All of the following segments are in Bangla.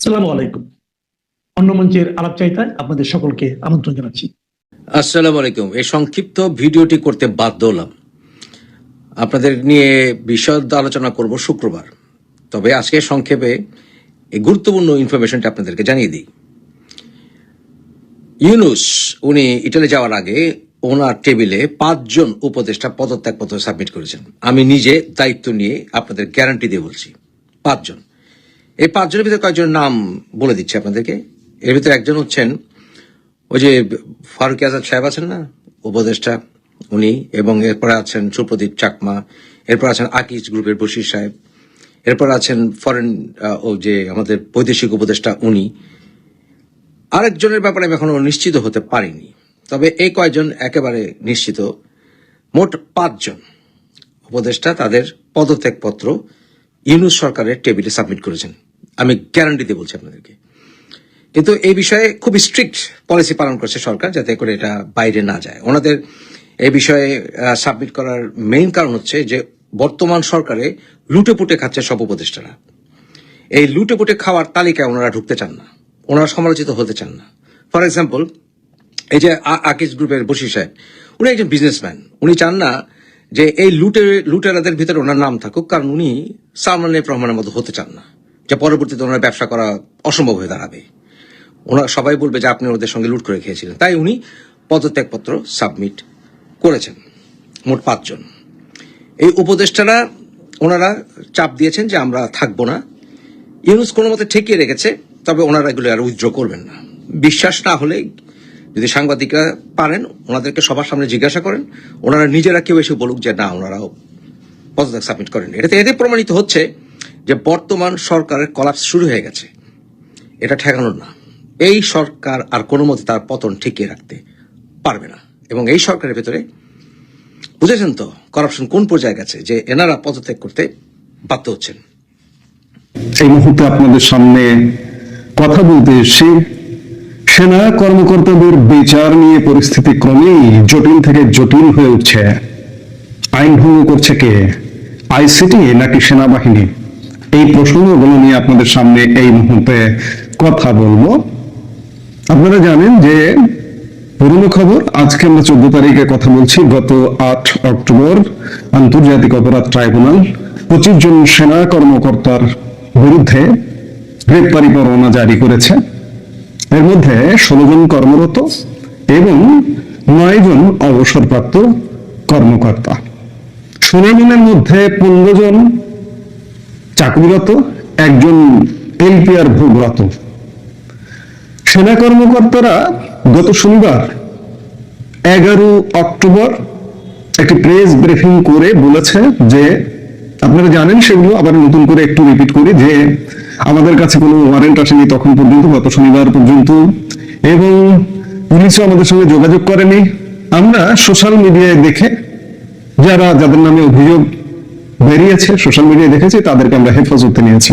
আসসালামু আলাইকুম। অন্য মঞ্চের আলাপ চাইতায় আপনাদের সকলকে আমন্ত্রণ জানাচ্ছি। আসসালামু আলাইকুম। এই সংক্ষিপ্ত ভিডিওটি করতে বাধ্য হলাম। আপনাদের নিয়ে বিশদ আলোচনা করব শুক্রবার। তবে আজকে সংক্ষেপে এই গুরুত্বপূর্ণ ইনফরমেশনটা আপনাদেরকে জানিয়ে দিই। ইউনুস, উনি ইটালি যাওয়ার আগে ওনার টেবিলে পাঁচজন উপদেষ্টা পদত্যাগপত্র সাবমিট করেছেন। আমি নিজে দায়িত্ব নিয়ে আপনাদের গ্যারান্টি দিয়ে বলছি, পাঁচজন। এই পাঁচজনের ভিতরে কয়েকজনের নাম বলে দিচ্ছি আপনাদেরকে। এর ভিতরে একজন হচ্ছেন ওই যে ফারুক আজাদ সাহেব আছেন না? উপদেষ্টা উনি এবং এরপরে আছেন সুপ্রদীপ চাকমা, এরপর আছেন আকিজ গ্রুপের বশির সাহেব, এরপর আছেন ফরেন ও যে আমাদের বৈদেশিক উপদেষ্টা উনি। আরেকজনের ব্যাপারে আমি এখনও নিশ্চিত হতে পারিনি, তবে এই কয়েকজন একেবারে নিশ্চিত। মোট পাঁচজন উপদেষ্টা তাদের পদত্যাগপত্র ইউনুস সরকারের টেবিলে সাবমিট করেছেন। আমি গ্যারান্টি দিয়ে বলছি আপনাদেরকে। কিন্তু এই বিষয়ে খুব স্ট্রিক্ট পলিসি পালন করছে সরকার যাতে করে এটা বাইরে না যায়। ওনাদের এই বিষয়ে সাবমিট করার মেইন কারণ হচ্ছে যে বর্তমান সরকারে লুটে পুটে খাচ্ছে সব উপদেষ্টারা। এই লুটে পুটে খাওয়ার তালিকায় ওনারা ঢুকতে চান না। ওনারা সমালোচিত হতে চান না। ফর এক্সাম্পল এই যে আ- আকিজ গ্রুপের বসি সাহেব, উনি একজন বিজনেসম্যান উনি চান না যে এই লুটে, লুটেরাদের ভিতরে ওনার নাম থাকুক, কারণ উনি সালমান রহমানের মতো হতে চান না। যে পরবর্তীতে ওনার ব্যবসা করা অসম্ভব হয়ে দাঁড়াবে। ওনারা সবাই বলবে যে আপনি ওদের সঙ্গে লুট করে খেয়েছিলেন। তাই উনি পদত্যাগপত্র সাবমিট করেছেন, মোট পাঁচজন। এই উপদেষ্টারা, ওনারা চাপ দিয়েছেন যে আমরা থাকব না। ইউনুস কোনো মতে ঠেকিয়ে রেখেছে, তবে ওনারা এগুলো আর উইথড্র করবেন না। বিশ্বাস না হলে যদি সাংবাদিকরা পারেন, ওনাদেরকে সবার সামনে জিজ্ঞাসা করেন, ওনারা নিজেরা কেউ এসে বলুক যে না, ওনারাও পদত্যাগ সাবমিট করেন এটাতে এতে প্রমাণিত হচ্ছে যে বর্তমান সরকারের কলাপস শুরু হয়ে গেছে। এটা ঠেকানোর না। এই সরকার আর কোনো মতে তার পতন ঠেকিয়ে রাখতে পারবে না। এবং এই সরকারের ভেতরে বুঝেছেন তো করাপশন কোন পর্যায়ে গেছে যে এনারা পদত্যাগ করতে বাধ্য হচ্ছেন? এই মুহূর্তে আপনাদের সামনে কথা বলতে এসেছি। সেনা কর্মকর্তাদের বিচার নিয়ে পরিস্থিতি ক্রমেই জটিল থেকে জটিল হয়ে উঠছে। আইন ভঙ্গ করছে কে? আইসিটি নাকি সেনাবাহিনী? এই প্রসঙ্গগুলো নিয়ে আপনাদের সামনে এই মুহূর্তে কথা বলব। আপনারা জানেন যে পুরনো খবর, আজকে আমরা চোদ্দ তারিখে কথা বলছি, গত আট অক্টোবর আন্তর্জাতিক অপরাধ ট্রাইব্যুনাল পঁচিশ জন সেনা কর্মকর্তার বিরুদ্ধে গ্রেপ্তারি পরোয়ানা জারি করেছে। এর মধ্যে ষোলো জন কর্মরত এবং নয় জন অবসরপ্রাপ্ত কর্মকর্তা। ষোলো জনের মধ্যে পনেরো জন চাকরিরত একজন এলপিআর ভোগরত। সেনা কর্মকর্তারা গত শনিবার এগারো অক্টোবর একটি প্রেস ব্রিফিং করে বলেছে যে, আপনারা জানেন সেগুলো, আবার নতুন করে একটু রিপিট করি যে, আমাদের কাছে কোনো ওয়ারেন্ট আসেনি তখন পর্যন্ত, গত শনিবার পর্যন্ত, এবং পুলিশও আমাদের সঙ্গে যোগাযোগ করেনি। আমরা সোশ্যাল মিডিয়ায় দেখে, যারা, যাদের নামে অভিযোগ বেরিয়েছে সোশ্যাল মিডিয়ায় দেখেছি, তাদেরকে আমরা হেফাজতে নিয়েছি।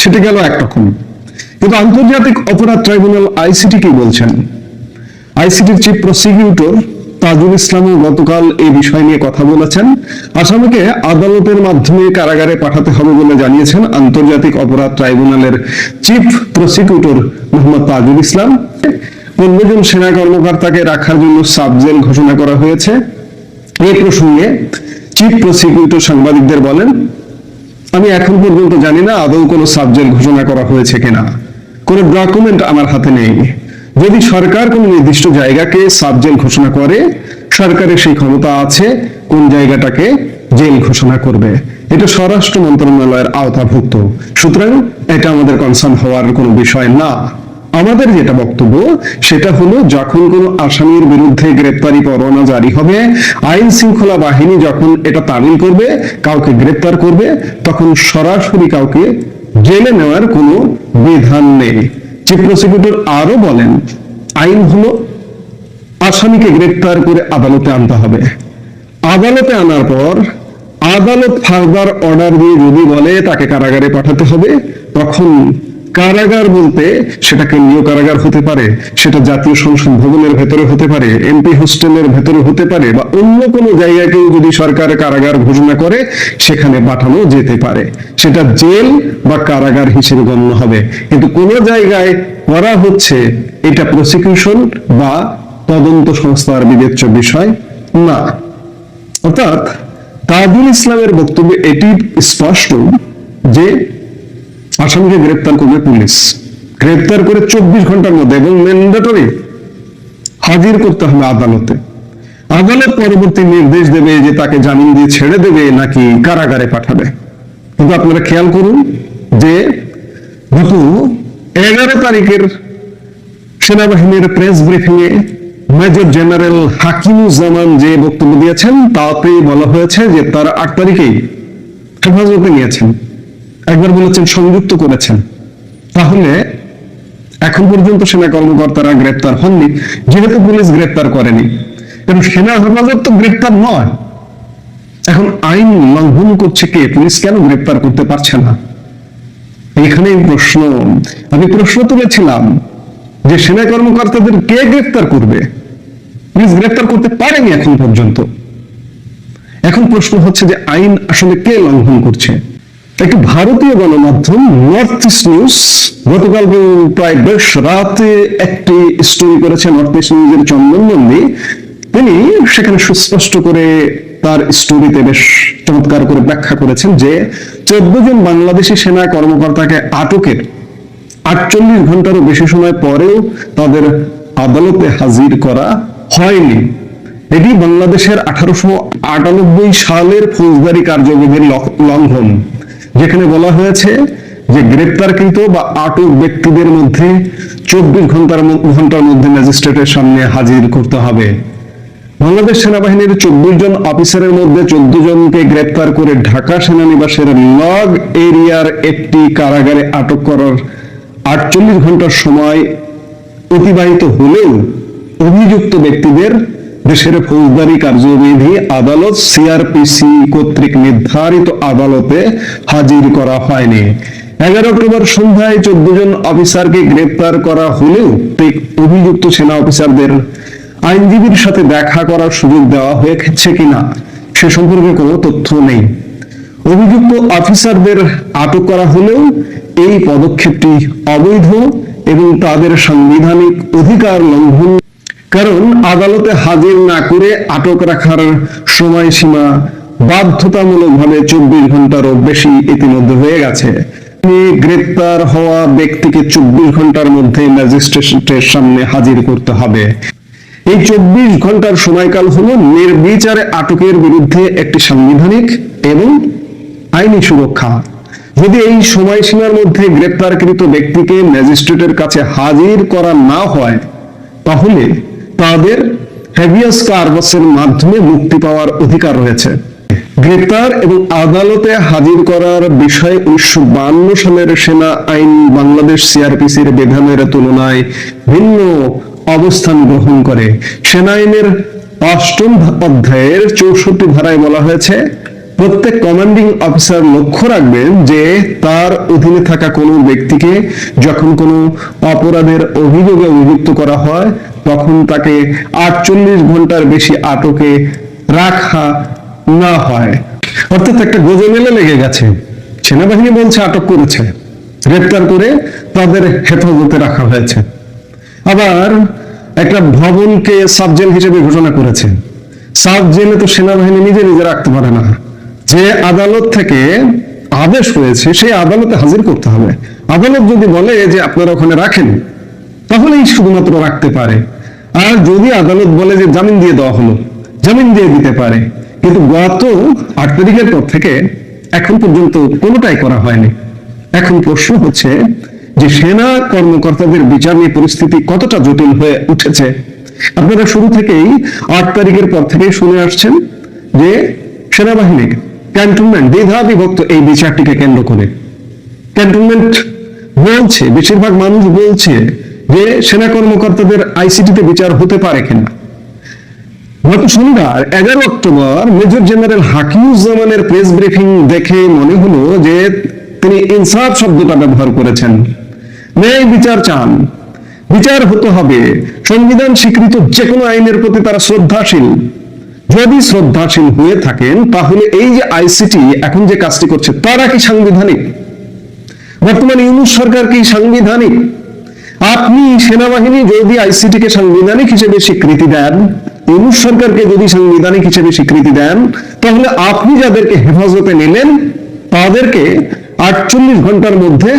সেটা গেল একরকম কিন্তু আন্তর্জাতিক অপরাধ ট্রাইব্যুনাল আইসিটি কি বলছেন? আইসিটির চিফ প্রসিকিউটর তাজুল ইসলামও গতকাল এই বিষয় নিয়ে কথা বলেছেন। আসামিকে আদালতের মাধ্যমে কারাগারে পাঠাতে হবে বলে জানিয়েছেন আন্তর্জাতিক অপরাধ ট্রাইব্যুনালের চিফ প্রসিকিউটর মোহাম্মদ তাজুল ইসলাম। পনেরো জন সেনা কর্মকর্তাকে রাখার জন্য সাবজেল ঘোষণা করা হয়েছে। এই প্রসঙ্গে চিফ প্রসিকিউটর সাংবাদিকদের বলেন, আমি এখন পর্যন্ত জানি না আদৌ কোনো সাবজেক্ট ঘোষণা করা হয়েছে কিনা। কোনো ডকুমেন্ট আমার হাতে নেই। যদি সরকার কোনো নির্দিষ্ট জায়গাকে সাবজেল ঘোষণা করে, সরকারের সেই ক্ষমতা আছে, কোন জায়গাটাকে জেল ঘোষণা করবে? এটা স্বরাষ্ট্র মন্ত্রণালয়ের আওতাভুক্ত। সুতরাং এটা আমাদের কনসার্ন হওয়ার কোনো বিষয় না। আমাদের যেটা বক্তব্য, সেটা হলো যখন কোনো আসামির বিরুদ্ধে গ্রেপ্তারি পরোয়ানা জারি হবে, আইন শৃঙ্খলা বাহিনী যখন এটা তামিল করবে, কাউকে গ্রেপ্তার করবে, তখন সরাসরি কাউকে জেলে নেওয়ার কোনো বিধান নেই। চিফ প্রসিকিউটর আরও বলেন, আইন হলো আসামিকে গ্রেপ্তার করে আদালতে আনতে হবে। আদালতে আনার পর আদালত ফার্দার অর্ডার দিয়ে যদি বলে তাকে কারাগারে পাঠাতে হবে, তখন কারাগার বলতে সেটা কেন্দ্রীয় কারাগার হতে পারে, সেটা জাতীয় সংসদ ভবনের ভেতরে হতে পারে, এমপি হোস্টেলের ভেতরে হতে পারে বা অন্য কোনো জায়গাকেও যদি সরকার কারাগার ঘোষণা করে, সেখানে পাঠানো যেতে পারে। সেটা জেল বা কারাগার হিসেবে গণ্য হবে। কিন্তু কোন জায়গায় করা হচ্ছে এটা প্রসিকিউশন বা তদন্ত সংস্থার বিবেচ্য বিষয় না। অর্থাৎ তাজুল ইসলামের বক্তব্যে এটি স্পষ্ট যে আসামিকে গ্রেপ্তার করবে পুলিশ। গ্রেপ্তার করে চব্বিশ ঘণ্টার মধ্যে এবং ম্যান্ডেটরি হাজির করতে হবে আদালতে। আদালত পরবর্তী নির্দেশ দেবে যে তাকে জামিন দিয়ে ছেড়ে দেবে নাকি কারাগারে পাঠাবে। কিন্তু আপনারা খেয়াল করুন যে গত এগারো তারিখের সেনাবাহিনীর প্রেস ব্রিফিং এ মেজর জেনারেল হাকিমুজ্জামান যে বক্তব্য দিয়েছেন তাতে বলা হয়েছে যে তারা আট তারিখেই হেফাজতে নিয়েছেন। একবার বলেছেন, সংযুক্ত করেছেন। তাহলে এখন পর্যন্ত সেনা কর্মকর্তারা গ্রেপ্তার হননি, যেহেতু পুলিশ গ্রেপ্তার করেনি। এবং সেনা হেফাজত তো গ্রেপ্তার নয়। এখন আইন লঙ্ঘন করছে কে? পুলিশ কেন গ্রেপ্তার করতে পারছে না? এখানেই প্রশ্ন। আমি প্রশ্ন তুলেছিলাম যে সেনা কর্মকর্তাদের কে গ্রেপ্তার করবে? পুলিশ গ্রেপ্তার করতে পারেনি এখন পর্যন্ত। এখন প্রশ্ন হচ্ছে যে আইন আসলে কে লঙ্ঘন করছে? একটি ভারতীয় গণমাধ্যম নর্থ ইস্ট নিউজ গতকাল প্রায় বেশ রাতে একটি স্টোরি করেছে নর্থ ইস্ট নিউজের চন্দন নন্দী। তিনি সেখানে সুস্পষ্ট করে তার স্টোরিতে বেশ চমৎকার করে ব্যাখ্যা করেছেন যে, চোদ্দ জন বাংলাদেশি সেনা কর্মকর্তাকে আটকের আটচল্লিশ ঘন্টারও বেশি সময় পরেও তাদের আদালতে হাজির করা হয়নি। এটি বাংলাদেশের আঠারোশো আটানব্বই সালের ফৌজদারি কার্যবিধির লঙ্ঘন। যেখানে বলা হয়েছে যে গ্রেপ্তারকৃত বা আটক ব্যক্তিদের মধ্যে চব্বিশ ঘণ্টার ঘণ্টার মধ্যে ম্যাজিস্ট্রেটের সামনে হাজির করতে হবে। বাংলাদেশ সেনাবাহিনীর চব্বিশ জন অফিসারের মধ্যে চোদ্দ জনকে গ্রেপ্তার করে ঢাকা সেনানিবাসের লগ এরিয়ার একটি কারাগারে আটক করার আটচল্লিশ ঘণ্টার সময় অতিবাহিত হলেও অভিযুক্ত ব্যক্তিদের দেশের ফৌজদারি কার্যবিধি আদালত সিআরপিসি কর্তৃক নির্ধারিত আদালতে হাজির করা হয়নি। এগারো অক্টোবর সন্ধ্যায় চোদ্দ জন অফিসারকে গ্রেপ্তার করা হলেও অভিযুক্ত সেনা অফিসারদের আইনজীবীর সাথে দেখা করার সুযোগ দেওয়া হয়েছে কিনা সে সম্পর্কে কোনো তথ্য নেই। অভিযুক্ত অফিসারদের আটক করা হলেও এই পদক্ষেপটি অবৈধ এবং তাদের সাংবিধানিক অধিকার লঙ্ঘন কারণ আদালতে হাজির না করে আটক রাখার সময়সীমা বাধ্যতামূলকভাবে চব্বিশ ঘন্টারও বেশি ইতিমধ্যে হয়ে গেছে। গ্রেপ্তার হওয়া ব্যক্তিকে চব্বিশ ঘণ্টার মধ্যে ম্যাজিস্ট্রেটের সামনে হাজির করতে হবে। এই চব্বিশ ঘণ্টার সময়কাল হলো নির্বিচারে আটকের বিরুদ্ধে একটি সাংবিধানিক এবং আইনি সুরক্ষা। যদি এই সময়সীমার মধ্যে গ্রেপ্তারকৃত ব্যক্তিকে ম্যাজিস্ট্রেটের কাছে হাজির করা না হয়, তাহলে তাদের হ্যাভিয়াস কার্বাসের মাধ্যমে মুক্তি পাওয়ার অধিকার রয়েছে। গ্রেপ্তার এবং আদালতে হাজির করার বিষয়ে উনিশশো সালের সেনা আইন বাংলাদেশ সিআরপিসির বিধানের তুলনায় ভিন্ন অবস্থান গ্রহণ করে। সেনা আইনের অষ্টম অধ্যায়ের চৌষট্টি ধারায় বলা হয়েছে, প্রত্যেক কমান্ডিং অফিসার লক্ষ্য রাখবেন যে তার অধীনে থাকা কোনো ব্যক্তিকে যখন কোনো অপরাধের অভিযোগে অভিযুক্ত করা হয় তখন তাকে আটচল্লিশ ঘণ্টার বেশি আটকে রাখা না হয়। অর্থাৎ একটা গোজমেলে লেগে গেছে। সেনাবাহিনী বলছে, আটক করেছে। গ্রেপ্তার করে তাদের হেফাজতে রাখা হয়েছে। আবার একটা ভবনকে সাব জেল হিসেবে ঘোষণা করেছে। সাব জেলে তো সেনাবাহিনী নিজে নিজে রাখতে পারে না। যে আদালত থেকে আদেশ হয়েছে, সেই আদালতে হাজির করতে হবে। আদালত যদি বলে যে আপনারা ওখানে রাখেন, তাহলেই শুধুমাত্র রাখতে পারে। আর যদি আদালত বলে যে জামিন দিয়ে দেওয়া হলো, জামিন দিয়ে দিতে পারে। কিন্তু গত আট তারিখের পর থেকে এখন পর্যন্ত কোনোটাই করা হয়নি। এখন প্রশ্ন হচ্ছে যে সেনা কর্মকর্তাদের বিচার নিয়ে পরিস্থিতি কতটা জটিল হয়ে উঠেছে। আপনারা শুরু থেকেই আট তারিখের পর থেকেই শুনে আসছেন যে সেনাবাহিনী ক্যান্টনমেন্ট, দ্বিধা বিভক্ত এই বিচারটিকে কেন্দ্র করে। ক্যান্টনমেন্ট বলছে, বেশিরভাগ মানুষ বলছে যে সেনা কর্মকর্তাদের আইসিটিতে বিচার হতে পারে কিনা। গত শনিবার, এগারো অক্টোবর, মেজর জেনারেল হাকিমুজ্জামানের প্রেস ব্রিফিং দেখে মনে হলো যে তিনি ইনসাফ শব্দটা ব্যবহার করেছেন। ন্যায় বিচার চান। বিচার হতে হবে। সংবিধান স্বীকৃত যে কোনো আইনের প্রতি তারা শ্রদ্ধাশীল। যদি শ্রদ্ধাশীল হয়ে থাকেন, তাহলে এই যে আইসিটি এখন যে কাজটি করছে, তারা কি সাংবিধানিক? বর্তমানে ইউনুস সরকার কি সাংবিধানিক? আপনি সেনাবাহিনী যদি আইসিটি কে সাংবিধানিক হিসেবে স্বীকৃতি দেন, ইউনুস সরকারকে যদি সাংবিধানিক হিসেবে স্বীকৃতি দেন, তাহলে আপনি যাদেরকে হেফাজতে নিলেন, তাদেরকে আটচল্লিশ ঘণ্টার মধ্যে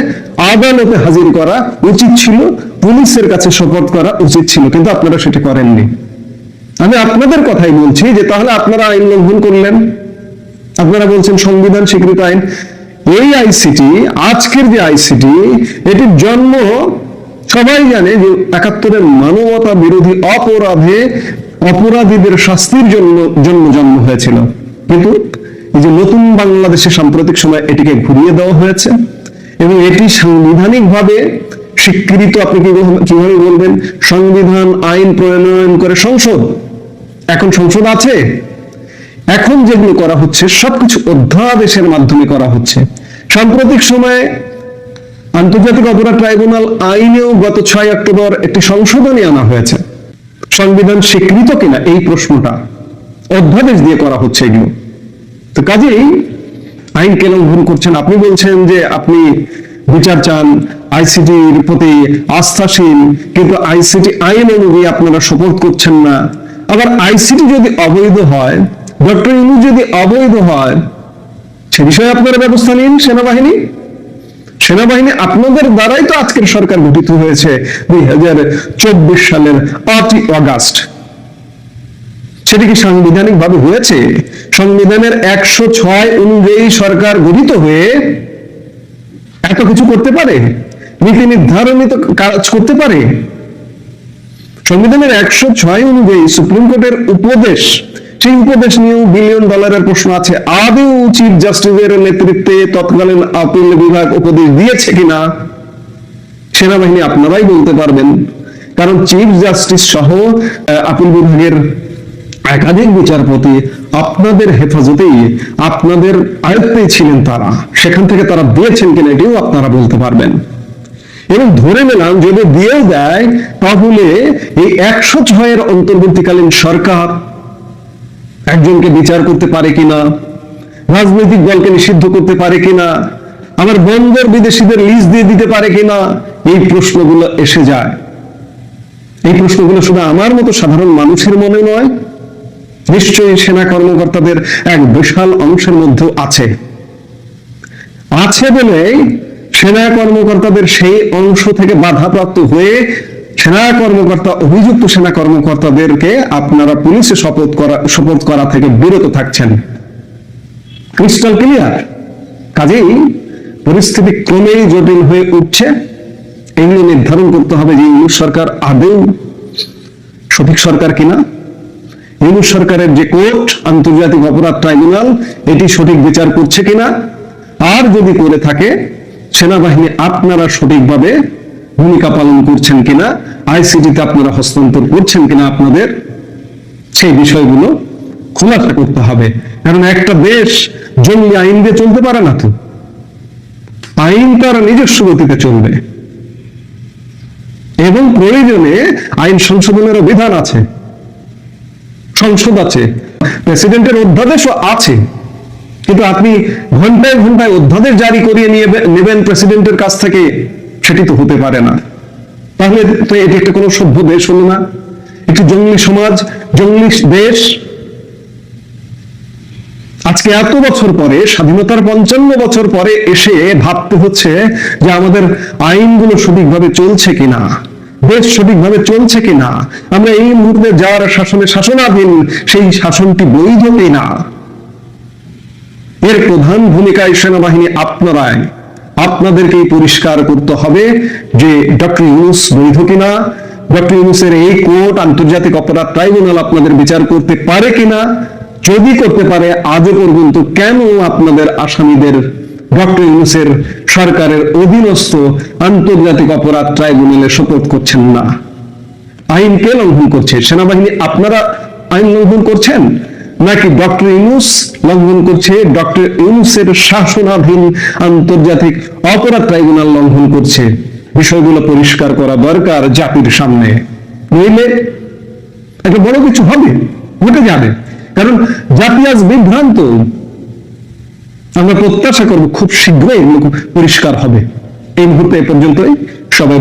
আদালতে হাজির করা উচিত ছিল, পুলিশের কাছে শপথ করা উচিত ছিল, কিন্তু আপনারা সেটা করেননি। আমি আপনাদের কথাই বলছি যে তাহলে আপনারা আইন লঙ্ঘন করলেন। আপনারা বলছেন সংবিধান স্বীকৃত আইন। এই আইসিটি আজকের যে আইসিটি এটির জন্ম সবাই জানে যে একাত্তরের মানবতা বিরোধী অপরাধে অপরাধীদের শাস্তির জন্য জন্য জন্ম হয়েছিল। কিন্তু এই যে নতুন বাংলাদেশে সাম্প্রতিক সময় এটিকে ঘুরিয়ে দেওয়া হয়েছে এবং এটি সাংবিধানিক ভাবে স্বীকৃত, আপনি কীভাবে বলবেন? সংবিধান, আইন প্রণয়ন করে সংসদ। এখন সংসদ আছে। এখন যেগুলো করা হচ্ছে, সবকিছু অধ্যাদেশের মাধ্যমে করা হচ্ছে। সাম্প্রতিক সময়ে আন্তর্জাতিক অপরাধ ট্রাইব্যুনাল আইনেও গত ছয় অক্টোবর একটি সংশোধনী আনা হয়েছে। সংবিধান স্বীকৃত কিনা এই প্রশ্নটা অধ্যাদেশ দিয়ে করা হচ্ছে এগুলো। তো কাজেই আইনকে লঙ্ঘন করছেন? আপনি বলছেন যে আপনি বিচার চান আইসিটির প্রতি আস্থাশীল, কিন্তু আইসিটি আইন অনুযায়ী আপনারা সপোর্ট করছেন না। আবার আইসিটি যদি অবৈধ হয়, ডক্টর ইনু যদি অবৈধ হয়, সে বিষয়ে আপনারা ব্যবস্থা নিন সেনাবাহিনী। সেনাবাহিনী আপনাদের দ্বারাই তো আজকের সরকার গঠিত হয়েছে দুই হাজার চব্বিশ সালের পাঁচই অগাস্ট সেটি কি হয়েছে? সংবিধানের একশো ছয় অনুযায়ী সরকার গঠিত হয়ে এত কিছু করতে পারে? নীতি নির্ধারণিত কাজ করতে পারে? সংবিধানের একশো ছয় অনুযায়ী সুপ্রিম কোর্টের উপদেশ সেই উপদেশ নিয়েও বিলিয়ন ডলারের প্রশ্ন আছে। আদৌ চিফ জাস্টিসের নেতৃত্বে তৎকালীন আপিল বিভাগ উপদেশ দিয়েছে কিনা, সেনাবাহিনী আপনারাই বলতে পারবেন। কারণ চিফ জাস্টিস সহ আপিল বিভাগের একাধিক বিচারপতি আপনাদের হেফাজতেই, আপনাদের আয়ত্তেই ছিলেন তারা। সেখান থেকে তারা দিয়েছেন কিনা এটিও আপনারা বলতে পারবেন। এবং ধরে নিলাম, যদি দিয়েও দেয়, তাহলে এই একশো ছয়ের অন্তর্বর্তীকালীন সরকার একজনকে বিচার করতে পারে কিনা? রাজনৈতিক দলকে নিষিদ্ধ করতে পারে কিনা? আবার বন্দর বিদেশিদের লিজ দিয়ে দিতে পারে কিনা? এই প্রশ্নগুলো এসে যায়। এই প্রশ্নগুলো শুধু আমার মতো সাধারণ মানুষের মনে নয়, নিশ্চয়ই সেনা কর্মকর্তাদের এক বিশাল অংশের মধ্যে আছে। আছে বলে সেনা কর্মকর্তাদের সেই অংশ থেকে বাধাপ্রাপ্ত হয়ে সেনা কর্মকর্তা অভিযুক্ত সেনা কর্মকর্তাদেরকে আপনারা পুলিশে শপথ করা শপথ করা থেকে বিরত থাকছেন। ক্রিস্টাল ক্লিয়ার কাজেই পরিস্থিতি ক্রমেই জটিল হয়ে উঠছে। এগুলো নির্ধারণ করতে হবে যে ইউনুস সরকার আদৌ সঠিক সরকার কিনা। ইউনুস সরকারের যে কোর্ট, আন্তর্জাতিক অপরাধ ট্রাইব্যুনাল, এটি সঠিক বিচার করছে কিনা। আর যদি করে থাকে, সেনাবাহিনী আপনারা সঠিকভাবে ভূমিকা পালন করছেন কিনা আইসিটিতে আপনারা হস্তান্তর করছেন কিনা আপনাদের, সেই বিষয়গুলো খোলাসা করতে হবে। কারণ একটা দেশ জঙ্গি আইন দিয়ে চলতে পারে না তো। আইন তার নিজস্ব গতিতে চলবে। এবং প্রয়োজনে আইন সংশোধনেরও বিধান আছে। সংসদ আছে, প্রেসিডেন্টের অধ্যাদেশও আছে। কিন্তু আপনি ঘন্টায় ঘন্টায় অধ্যাদেশ জারি করিয়ে নিয়ে নেবেন প্রেসিডেন্টের কাছ থেকে। সেটি তো হতে পারে না। তাহলে তো এটি একটা কোনো সভ্য দেশ হলো না। একটি জঙ্গলি সমাজ, জঙ্গলি দেশ। আজকে এত বছর পরে, স্বাধীনতার পঞ্চান্ন বছর পরে এসে ভাবতে হচ্ছে যে আমাদের আইনগুলো সঠিকভাবে চলছে কিনা, দেশ সঠিকভাবে চলছে কিনা, আমরা এই মুহূর্তে যার শাসনে শাসনাধীন, সেই শাসনটি বৈধ কিনা। এর প্রধান ভূমিকায় সেনাবাহিনী আপনারাই। আপনাদেরকেই পরিষ্কার করতে হবে যে ডক্টর ইউনুস বৈধ কিনা, ডক্টর ইউনুসের এই কোর্ট আন্তর্জাতিক অপরাধ ট্রাইব্যুনাল আপনাদের বিচার করতে পারে কিনা, যদি করতে পারে, আজও পর্যন্ত কেন আপনাদের আসামিদের ডক্টর ইউনুসের সরকারের অধীনস্থ আন্তর্জাতিক অপরাধ ট্রাইব্যুনালে শপথ করছেন না? আইন কে লঙ্ঘন করছে? সেনাবাহিনী আপনারা আইন লঙ্ঘন করছেন? নাকি ডক্টর ইউনুস লঙ্ঘন করছে? ডক্টর ইউনুসের শাসনাধীন আন্তর্জাতিক অপরাধ ট্রাইব্যুনাল লঙ্ঘন করছে। বিষয়গুলো পরিষ্কার করা দরকার জাতির সামনে। নইলে একটা বড় কিছু হবে? ঘটে যাবে। কারণ জাতি আজ বিভ্রান্ত। আমরা প্রত্যাশা করব খুব শীঘ্রই পরিষ্কার হবে। এই মুহূর্তে এ পর্যন্তই। সবাই